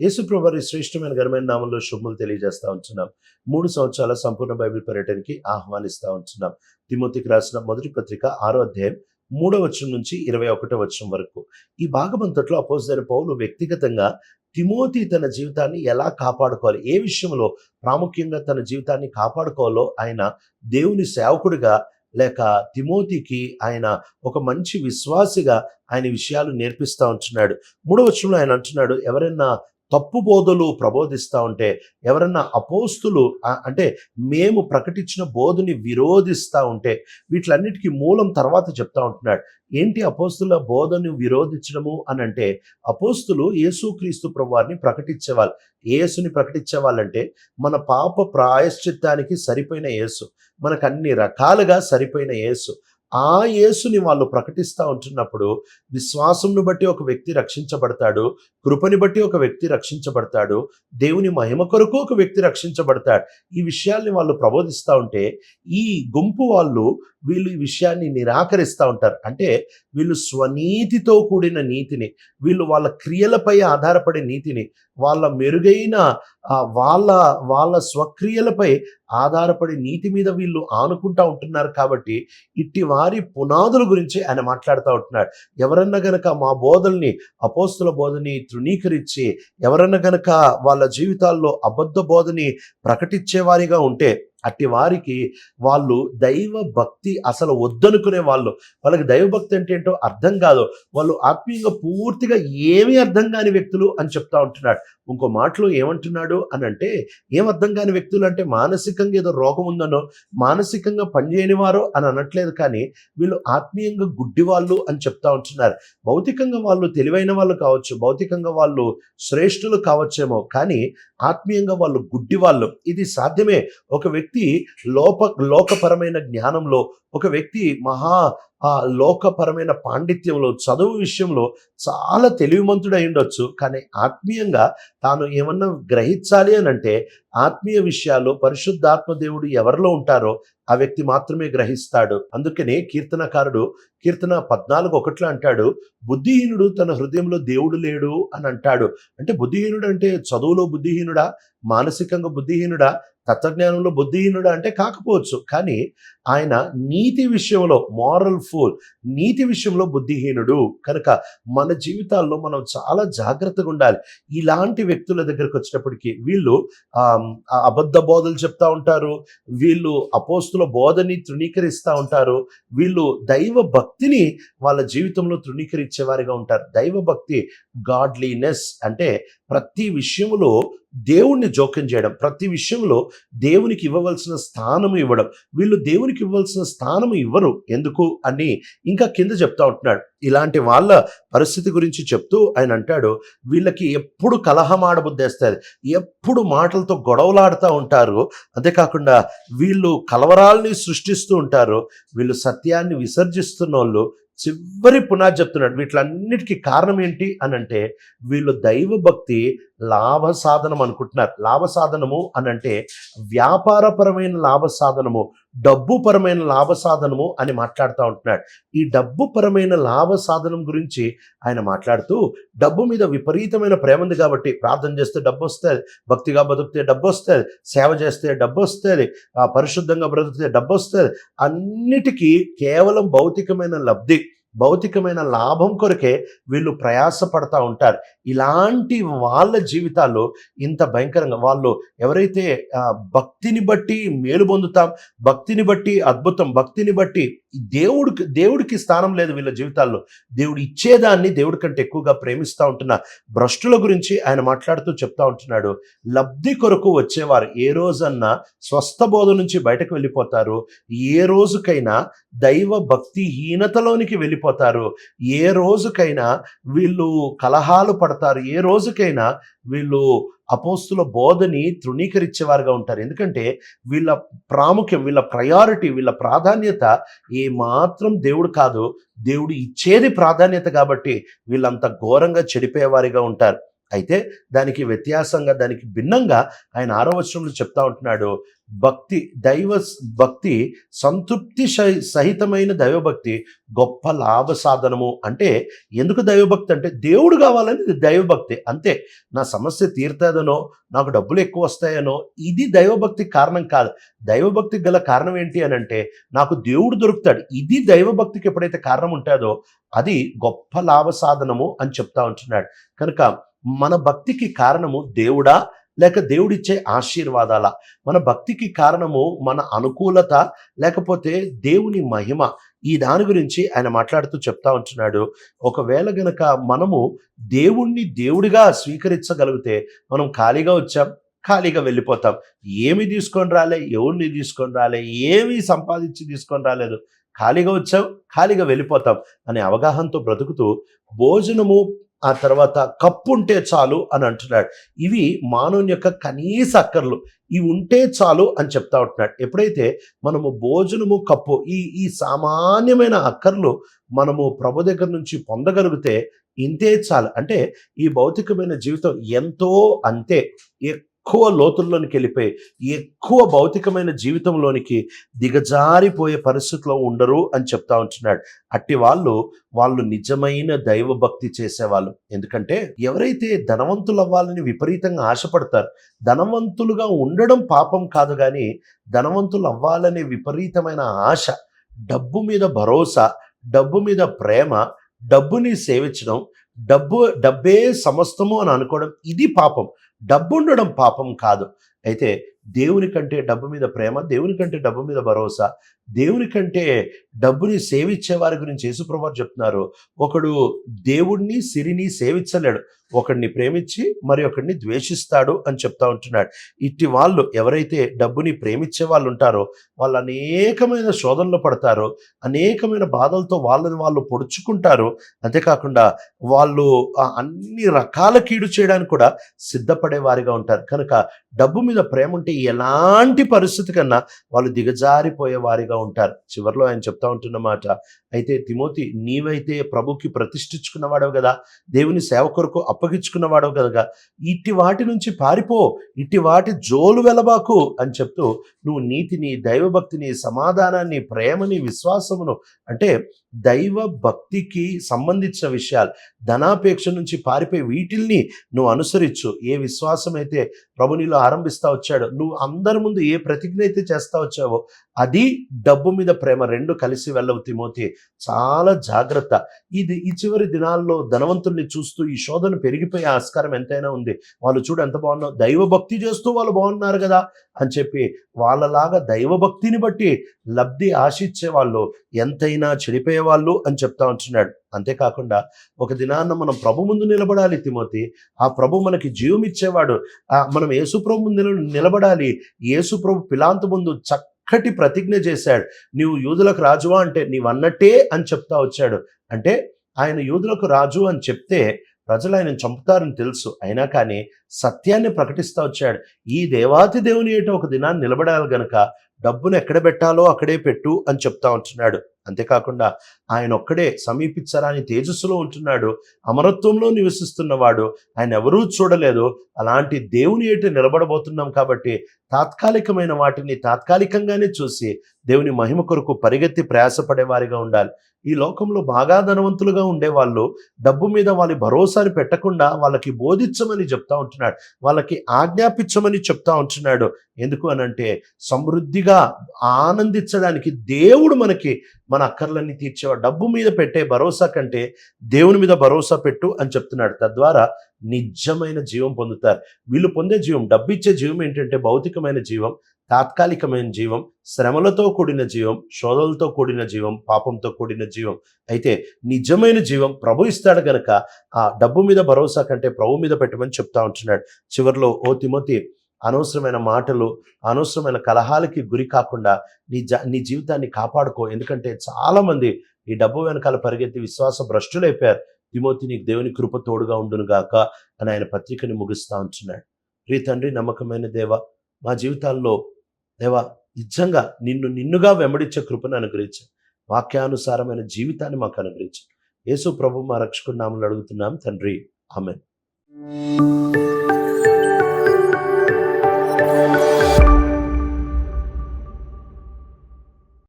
యేసుప్రభు వారి శ్రేష్టమైన ఘనమైన నామంలో శుభములు తెలియజేస్తూ ఉంటున్నాం. మూడు సంవత్సరాల సంపూర్ణ బైబిల్ పర్యటనకి ఆహ్వానిస్తూ ఉంటున్నాం. తిమోతికి రాసిన మొదటి పత్రిక ఆరో అధ్యాయం మూడో వచనం నుంచి ఇరవై ఒకటో వచనం వరకు. ఈ భాగమంతట్లో అపోజిట్ పౌలు వ్యక్తిగతంగా తిమోతి తన జీవితాన్ని ఎలా కాపాడుకోవాలి? ఏ విషయంలో ప్రాముఖ్యంగా తన జీవితాన్ని కాపాడుకోవాలో ఆయన దేవుని సేవకుడిగా లేక తిమోతికి ఆయన ఒక మంచి విశ్వాసిగా ఆయన విషయాలు నేర్పిస్తా ఉంటున్నాడు. మూడవ వచనంలో ఆయన అంటున్నాడు ఎవరైనా తప్పు బోధలు ప్రబోధిస్తూ ఉంటే ఎవరన్నా అపోస్తులు అంటే మేము ప్రకటించిన బోధని విరోధిస్తూ ఉంటే వీటిలన్నిటికీ మూలం తర్వాత చెప్తా ఉంటున్నాడు. ఏంటి అపోస్తుల బోధను విరోధించడము అని అంటే అపోస్తులు యేసుక్రీస్తు ప్రభువారిని ప్రకటించేవాళ్ళు. యేసుని ప్రకటించే వాళ్ళంటే మన పాప ప్రాయశ్చిత్తానికి సరిపోయిన యేసు. మనకు అన్ని రకాలుగా సరిపోయిన యేసు. ఆ యేసుని వాళ్ళు ప్రకటిస్తూ ఉంటున్నప్పుడు విశ్వాసంను బట్టి ఒక వ్యక్తి రక్షించబడతాడు కృపని బట్టి ఒక వ్యక్తి రక్షించబడతాడు దేవుని మహిమ కొరకు ఒక వ్యక్తి రక్షించబడతాడు. ఈ విషయాల్ని వాళ్ళు ప్రబోధిస్తూ ఉంటే ఈ గుంపు వాళ్ళు వీళ్ళు ఈ విషయాన్ని నిరాకరిస్తూ ఉంటారు. అంటే వీళ్ళు స్వనీతితో కూడిన నీతిని వీళ్ళు వాళ్ళ క్రియలపై ఆధారపడే నీతిని వాళ్ళ మెరుగైన వాళ్ళ వాళ్ళ స్వక్రియలపై ఆధారపడే నీతి మీద వీళ్ళు ఆనుకుంటా ఉంటున్నారు కాబట్టి ఇట్టి వారి పునాదుల గురించి ఆయన మాట్లాడుతూ ఉంటున్నాడు. ఎవరన్నా గనక మా బోధల్ని అపోస్తుల బోధని తృణీకరించి ఎవరన్నా గనక వాళ్ళ జీవితాల్లో అబద్ధ బోధని ప్రకటించేవారిగా ఉంటే అట్టి వారికి వాళ్ళు దైవ భక్తి అసలు వద్దనుకునే వాళ్ళు. వాళ్ళకి దైవభక్తి అంటే ఏంటో అర్థం కాదు. వాళ్ళు ఆత్మీయంగా పూర్తిగా ఏమీ అర్థం కాని వ్యక్తులు అని చెప్తా ఉంటున్నాడు. ఇంకో మాటలో ఏమంటున్నాడు అని అంటే ఏం అర్థం కాని వ్యక్తులు అంటే మానసికంగా ఏదో రోగం ఉందనో మానసికంగా పనిచేయని వారో అని అనట్లేదు కానీ వీళ్ళు ఆత్మీయంగా గుడ్డి వాళ్ళు అని చెప్తా ఉంటున్నారు. భౌతికంగా వాళ్ళు తెలివైన వాళ్ళు కావచ్చు భౌతికంగా వాళ్ళు శ్రేష్ఠులు కావచ్చేమో కానీ ఆత్మీయంగా వాళ్ళు గుడ్డి వాళ్ళు ఇది సాధ్యమే. ఒక వ్యక్తి వ్యక్తి లోప లోకపరమైన జ్ఞానంలో ఒక వ్యక్తి మహా ఆ లోకపరమైన పాండిత్యంలో చదువు విషయంలో చాలా తెలివిమంతుడై ఉండొచ్చు. కానీ ఆత్మీయంగా తాను ఏమన్నా గ్రహించాలి అని అంటే ఆత్మీయ విషయాలు పరిశుద్ధాత్మ దేవుడు ఎవరిలో ఉంటారో ఆ వ్యక్తి మాత్రమే గ్రహిస్తాడు. అందుకనే కీర్తనకారుడు కీర్తన పద్నాలుగు ఒకట్లో అంటాడు బుద్ధిహీనుడు తన హృదయంలో దేవుడు లేడు అని అంటాడు. అంటే బుద్ధిహీనుడు అంటే చదువులో బుద్ధిహీనుడా? మానసికంగా బుద్ధిహీనుడా? తత్వజ్ఞానంలో బుద్ధిహీనుడు అంటే కాకపోవచ్చు. కానీ ఆయన నీతి విషయంలో మారల్ ఫూల్ నీతి విషయంలో బుద్ధిహీనుడు. కనుక మన జీవితాల్లో మనం చాలా జాగ్రత్తగా ఉండాలి. ఇలాంటి వ్యక్తుల దగ్గరకు వచ్చినప్పటికీ వీళ్ళు ఆ అబద్ధ బోధలు చెప్తా ఉంటారు. వీళ్ళు అపోస్తుల బోధని తృణీకరిస్తూ ఉంటారు. వీళ్ళు దైవ భక్తిని వాళ్ళ జీవితంలో తృణీకరించేవారిగా ఉంటారు. దైవ భక్తి గాడ్లీనెస్ అంటే ప్రతి విషయంలో దేవుణ్ణి జోక్యం చేయడం ప్రతి విషయంలో దేవునికి ఇవ్వవలసిన స్థానం ఇవ్వడం. వీళ్ళు దేవునికి ఇవ్వవలసిన స్థానం ఇవ్వరు. ఎందుకు అని ఇంకా కింద చెప్తా ఉంటున్నాడు. ఇలాంటి వాళ్ళ పరిస్థితి గురించి చెప్తూ ఆయన అంటాడు వీళ్ళకి ఎప్పుడు కలహమాడబుద్దేస్తుంది ఎప్పుడు మాటలతో గొడవలాడుతూ ఉంటారు. అంతేకాకుండా వీళ్ళు కలవరాల్ని సృష్టిస్తూ ఉంటారు. వీళ్ళు సత్యాన్ని విసర్జిస్తున్న వాళ్ళు చివరి పునాది చెప్తున్నాడు. వీటిలన్నిటికీ కారణం ఏంటి అని అంటే వీళ్ళు దైవభక్తి లాభ సాధనం అనుకుంటున్నారు. లాభ సాధనము అని అంటే వ్యాపారపరమైన లాభ సాధనము డబ్బు పరమైన లాభ సాధనము అని మాట్లాడుతూ ఉంటున్నాడు. ఈ డబ్బు పరమైన లాభ సాధనం గురించి ఆయన మాట్లాడుతూ డబ్బు మీద విపరీతమైన ప్రేమ ఉంది కాబట్టి ప్రార్థన చేస్తే డబ్బు వస్తుంది భక్తిగా బతికితే డబ్బు వస్తుంది సేవ చేస్తే డబ్బు వస్తుంది పరిశుద్ధంగా బ్రతికితే డబ్బు వస్తుంది అన్నిటికీ కేవలం భౌతికమైన లబ్ధి భౌతికమైన లాభం కొరకే వీళ్ళు ప్రయాసపడతా ఉంటారు. ఇలాంటి వాళ్ళ జీవితాల్లో ఇంత భయంకరంగా వాళ్ళు ఎవరైతే భక్తిని బట్టి మేలు పొందుతాం భక్తిని బట్టి అద్భుతం భక్తిని బట్టి దేవుడికి దేవుడికి స్థానం లేదు వీళ్ళ జీవితాల్లో. దేవుడు ఇచ్చేదాన్ని దేవుడి కంటే ఎక్కువగా ప్రేమిస్తూ ఉంటున్న భ్రష్టుల గురించి ఆయన మాట్లాడుతూ చెప్తా ఉంటున్నాడు. లబ్ధి కొరకు వచ్చేవారు ఏ రోజన్నా స్వస్థ బోధ నుంచి బయటకు వెళ్ళిపోతారు. ఏ రోజుకైనా దైవ భక్తిహీనతలోనికి వెళ్ళిపోతారు. ఏ రోజుకైనా వీళ్ళు కలహాలు పడతారు. ఏ రోజుకైనా వీళ్ళు అపోస్తుల బోధని తృణీకరించేవారుగా ఉంటారు. ఎందుకంటే వీళ్ళ ప్రాముఖ్యం వీళ్ళ ప్రయారిటీ వీళ్ళ ప్రాధాన్యత ఏ మాత్రం దేవుడు కాదు. దేవుడు ఇచ్చేది ప్రాధాన్యత కాబట్టి వీళ్ళంత ఘోరంగా చెడిపోయేవారిగా ఉంటారు. అయితే దానికి వ్యత్యాసంగా దానికి భిన్నంగా ఆయన ఆరో వచనంలో చెప్తా ఉంటున్నాడు భక్తి దైవ భక్తి సంతృప్తి సహితమైన దైవభక్తి గొప్ప లాభ సాధనము. అంటే ఎందుకు దైవభక్తి అంటే దేవుడు కావాలని దైవభక్తి. అంతే నా సమస్య తీరుతుందనో నాకు డబ్బులు ఎక్కువ వస్తాయనో ఇది దైవభక్తి కారణం కాదు. దైవభక్తి గల కారణం ఏంటి అని అంటే నాకు దేవుడు దొరుకుతాడు. ఇది దైవభక్తికి ఎప్పుడైతే కారణం ఉంటుందో అది గొప్ప లాభ సాధనము అని చెప్తా ఉంటున్నాడు. కనుక మన భక్తికి కారణము దేవుడా? లేక దేవుడిచ్చే ఆశీర్వాదాల? మన భక్తికి కారణము మన అనుకూలత? లేకపోతే దేవుని మహిమ? ఈ దాని గురించి ఆయన మాట్లాడుతూ చెప్తా ఉంటున్నాడు. ఒకవేళ గనక మనము దేవుణ్ణి దేవుడిగా స్వీకరించగలిగితే మనం ఖాళీగా వచ్చాం ఖాళీగా వెళ్ళిపోతాం. ఏమి తీసుకొని రాలే ఎవరిని తీసుకొని రాలే ఏమి సంపాదించి తీసుకొని రాలేదు. ఖాళీగా వచ్చాం ఖాళీగా వెళ్ళిపోతాం అనే అవగాహనతో బ్రతుకుతూ భోజనము ఆ తర్వాత కప్పు ఉంటే చాలు అని అంటున్నాడు. ఇవి మానవుని యొక్క కనీస అక్కర్లు. ఇవి ఉంటే చాలు అని చెప్తా ఉంటున్నాడు. ఎప్పుడైతే మనము భోజనము కప్పు ఈ ఈ సామాన్యమైన అక్కర్లు మనము ప్రభు దగ్గర నుంచి పొందగలిగితే ఇంతే చాలు. అంటే ఈ భౌతికమైన జీవితం ఎంతో అంతే. ఎక్కువ లోతుల్లోనికి వెళ్ళిపోయి ఎక్కువ భౌతికమైన జీవితంలోనికి దిగజారిపోయే పరిస్థితిలో ఉండరు అని చెప్తా ఉంటున్నాడు. అట్టి వాళ్ళు వాళ్ళు నిజమైన దైవ భక్తి చేసేవాళ్ళు. ఎందుకంటే ఎవరైతే ధనవంతులు అవ్వాలని విపరీతంగా ఆశపడతారు ధనవంతులుగా ఉండడం పాపం కాదు కానీ ధనవంతులు అవ్వాలనే విపరీతమైన ఆశ డబ్బు మీద భరోసా డబ్బు మీద ప్రేమ డబ్బుని సేవించడం డబ్బు డబ్బే సమస్తము అని అనుకోవడం ఇది పాపం. డబ్బు ఉండడం పాపం కాదు. అయితే దేవుని కంటే డబ్బు మీద ప్రేమ దేవుని కంటే డబ్బు మీద భరోసా దేవుని కంటే డబ్బుని సేవించే వారి గురించి యేసుప్రభు చెప్తున్నారు. ఒకడు దేవుణ్ణి సిరిని సేవించలేడు. ఒకడిని ప్రేమించి మరి ఒకడిని ద్వేషిస్తాడు అని చెప్తా ఉంటున్నాడు. ఇట్టి వాళ్ళు ఎవరైతే డబ్బుని ప్రేమించే వాళ్ళు ఉంటారో వాళ్ళు అనేకమైన శోధనలు పడతారు అనేకమైన బాధలతో వాళ్ళని వాళ్ళు పొడుచుకుంటారు. అంతేకాకుండా వాళ్ళు ఆ అన్ని రకాల కీడు చేయడానికి కూడా సిద్ధపడే వారిగా ఉంటారు. కనుక డబ్బు మీద ప్రేమ ఉంటే ఎలాంటి పరిస్థితి కన్నా వాళ్ళు దిగజారిపోయే వారిగా ఉంటారు. చివరిలో ఆయన చెప్తా ఉంటున్న మాట అయితే తిమోతి నీవైతే ప్రభుకి ప్రతిష్ఠించుకున్నవాడవు కదా దేవుని సేవ కొరకు అప్పగించుకున్నవాడవు కదా ఇట్టి వాటి నుంచి పారిపో ఇట్టి వాటి జోలు వెలబాకు అని చెప్తూ నువ్వు నీతిని దైవభక్తిని సమాధానాన్ని ప్రేమని విశ్వాసమును అంటే దైవ భక్తికి సంబంధించిన విషయాలు. ధనాపేక్ష నుంచి పారిపోయి వీటిల్ని నువ్వు అనుసరించు. ఏ విశ్వాసం అయితే ప్రభు నీలో ఆరంభిస్తా వచ్చాడు. నువ్వు అందరి ముందు ఏ ప్రతిజ్ఞ అయితే చేస్తా వచ్చావో అది డబ్బు మీద ప్రేమ రెండు కలిసి వెళ్ళవు తిమోతి. చాలా జాగ్రత్త. ఇది ఈ చివరి దినాల్లో ధనవంతుల్ని చూస్తూ ఈ శోధన పెరిగిపోయే ఆస్కారం ఎంతైనా ఉంది. వాళ్ళు చూడు ఎంత బాగున్నావు దైవభక్తి చేస్తూ వాళ్ళు బాగున్నారు కదా అని చెప్పి వాళ్ళలాగా దైవభక్తిని బట్టి లబ్ధి ఆశించే వాళ్ళు ఎంతైనా చెడిపోయే వాళ్ళు అని చెప్తా ఉంటున్నాడు. అంతేకాకుండా ఒక దినాన్న మనం ప్రభు ముందు నిలబడాలి తిమోతి. ఆ ప్రభు మనకి జీవం ఇచ్చేవాడు. మనం యేసు ప్రభు ముందు నిలబడాలి. యేసు ప్రభు పిలాంత ముందు చక్కటి ప్రతిజ్ఞ చేశాడు. నీవు యూదులకు రాజువా? అంటే నీవన్నట్టే అని చెప్తా వచ్చాడు. అంటే ఆయన యూదులకు రాజు అని చెప్తే ప్రజలు ఆయన చంపుతారని తెలుసు. అయినా కానీ సత్యాన్ని ప్రకటిస్తూ వచ్చాడు. ఈ దేవాతి దేవుని ఏటో ఒక దినాన్ని నిలబడాలి గనక డబ్బును ఎక్కడ పెట్టాలో అక్కడే పెట్టు అని చెప్తా ఉంటున్నాడు. అంతేకాకుండా ఆయన ఒక్కడే సమీపించరాని తేజస్సులో ఉంటున్నాడు. అమరత్వంలో నివసిస్తున్నవాడు. ఆయన ఎవరూ చూడలేదు. అలాంటి దేవుని ఏటి నిలబడబోతున్నాం కాబట్టి తాత్కాలికమైన వాటిని తాత్కాలికంగానే చూసి దేవుని మహిమ కొరకు పరిగెత్తి ప్రయాసపడే వారిగా ఉండాలి. ఈ లోకంలో బాగా ధనవంతులుగా ఉండేవాళ్ళు డబ్బు మీద వాళ్ళ భరోసాని పెట్టకుండా వాళ్ళకి బోధించమని చెప్తా ఉంటున్నాడు. వాళ్ళకి ఆజ్ఞాపించమని చెప్తా ఉంటున్నాడు. ఎందుకు అనంటే సమృద్ధిగా ఆనందించడానికి దేవుడు మనకి మన అక్కర్లన్నీ తీర్చేవాడు. డబ్బు మీద పెట్టే భరోసా కంటే దేవుని మీద భరోసా పెట్టు అని చెప్తున్నాడు. తద్వారా నిజమైన జీవం పొందుతారు. వీళ్ళు పొందే జీవం డబ్బు ఇచ్చే జీవం ఏంటంటే భౌతికమైన జీవం తాత్కాలికమైన జీవం శ్రమలతో కూడిన జీవం శోధలతో కూడిన జీవం పాపంతో కూడిన జీవం. అయితే నిజమైన జీవం ప్రభు ఇస్తాడు గనక ఆ డబ్బు మీద భరోసా కంటే ప్రభు మీద పెట్టమని చెప్తా ఉంటున్నాడు. చివరిలో ఓ తిమోతి అనవసరమైన మాటలు అనవసరమైన కలహాలకి గురి కాకుండా నీ జ నీ జీవితాన్ని కాపాడుకో. ఎందుకంటే చాలామంది ఈ డబ్బు వెనకాల పరిగెత్తి విశ్వాస భ్రష్టులైపోయారు. తిమోతి నీకు దేవుని కృప తోడుగా ఉండును గాక అని ఆయన పత్రికని ముగిస్తా ఉంటున్నాడు. ప్రియ తండ్రి నమ్మకమైన దేవ మా జీవితాల్లో దేవా నిజంగా నిన్ను నిన్నుగా వెంబడించే కృపను అనుగ్రహించు. వాక్యానుసారమైన జీవితాన్ని మాకు అనుగ్రహించు. యేసు ప్రభు మా రక్షకుడు నామలు అడుగుతున్నాం. తండ్రి ఆమె